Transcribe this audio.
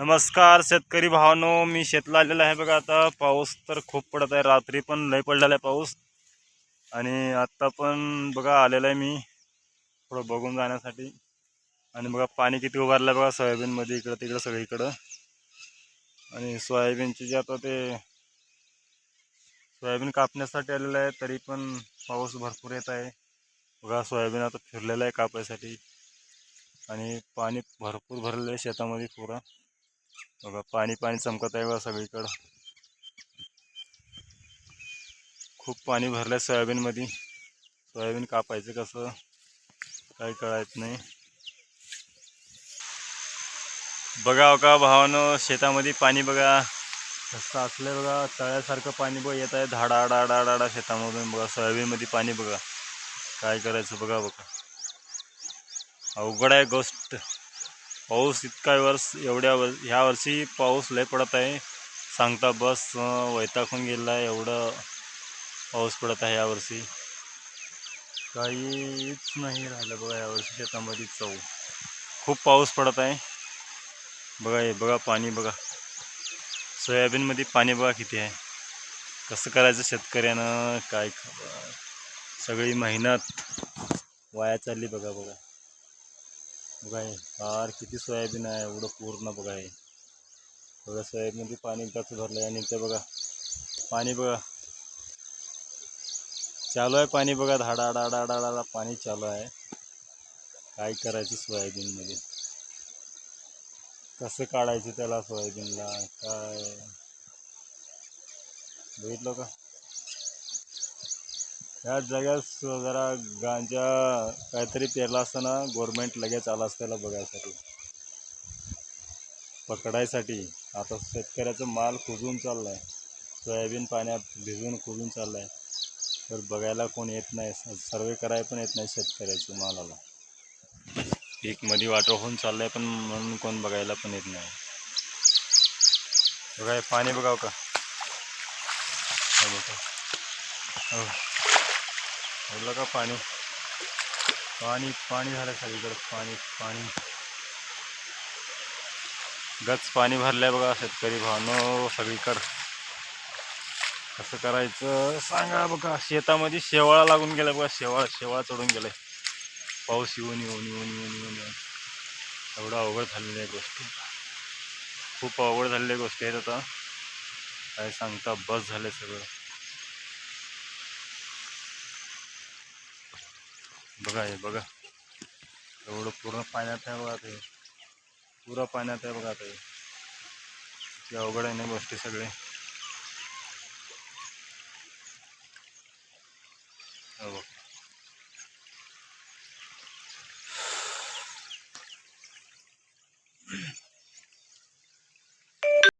नमस्कार शेतकरी भावानो मी शेतला आलेला आहे बघा आता. पाऊस तर खूप पडत आहे. रात्री पण लय पडलेला आहे पाऊस. आणि आत्ता पण बघा आलेला आहे मी. थोडं बघून जाण्यासाठी. आणि बघा पाणी किती उभारलं आहे बघा सोयाबीनमध्ये इकडं तिकडं सगळीकडं. आणि सोयाबीनचे जे आता ते सोयाबीन कापण्यासाठी आलेलं आहे तरी पण पाऊस भरपूर येत आहे. बघा सोयाबीन आता फिरलेलं आहे कापायसाठी. आणि पाणी भरपूर भरलेलं आहे शेतामध्ये पुरा. बघा पाणी पाणी चमकत आहे बघा सगळीकडं. खूप पाणी भरलं आहे सोयाबीनमध्ये. सोयाबीन कापायचं कसं काही कळायचं नाही. बघा हो का भावानं शेतामध्ये पाणी बघा कसं असलं बघा तळ्यासारखं पाणी बघा येत आहे धाडा डाडा डाडा शेतामधून बघा सोयाबीनमध्ये पाणी बघा. काय करायचं बघा बघा. अवघड आहे गोष्ट. पाऊस इतका वर्ष एवढ्या वर ह्या वर्षी पाऊस लय पडत आहे. सांगता बस अं, वैतागून गेला आहे एवढं पाऊस पडत आहे यावर्षी काहीच नाही राहिलं बघा यावर्षी शेतामध्ये चव. खूप पाऊस पडत आहे. बघा हे बघा पाणी बघा. सोयाबीनमध्ये पाणी बघा किती आहे. कसं करायचं शेतकऱ्यानं काय खबर सगळी मेहनत वाया चालली बघा बघा. बघा हे फार किती सोयाबीन आहे एवढं पूर्ण बघा हे बघा सोयाबीनमध्ये पाणी एकदाच भरलं आहे आणि इथं बघा पाणी बघा. चालू आहे पाणी बघा धाडा डाडा डाडा पाणी चालू आहे. काय करायचं सोयाबीनमध्ये? कसं काढायचं त्याला सोयाबीनला? काय? बघितलं का? ह्या जागेस जरा गांजा काहीतरी पेरला असताना गव्हर्मेंट लगेच आला असताना त्याला बघायसाठी. पकडायसाठी. आता शेतकऱ्याचं माल कुजून चाललाय. सोयाबीन पाण्यात भिजून कुजून चाललाय. तर बघायला कोण येत नाही. सर्वे करायला पण येत नाही शेतकऱ्याच्या मालाला. पीकमध्ये वाटर होऊन चाललंय पण म्हणून कोण बघायला पण येत नाही. बघा हे पाणी बघाव का? हो. बघा. का पाणी? पाणी पाणी झालं सगळीकडे पाणी पाणी. गच पाणी भरलंय बघा शेतकरी भावनो सगळीकडं. कसं करायचं सांगा बघा शेतामध्ये शेवाळा लागून गेला बघा शेवाळ शेवाळा चढून गेलाय. पाऊस येऊन येऊन येऊन येऊन येऊन येऊन. एवढं अवघड झालेल्या गोष्टी. खूप अवघड झालेल्या गोष्टी आहेत आता. काय सांगता बस झाले सगळं. बघा हे बघा. एवढं पूर्ण पाण्यात आहे बघा ते. पुरा पाण्यात आहे बघा ते. अवघड आहे ना गोष्टी सगळे. हो बघ.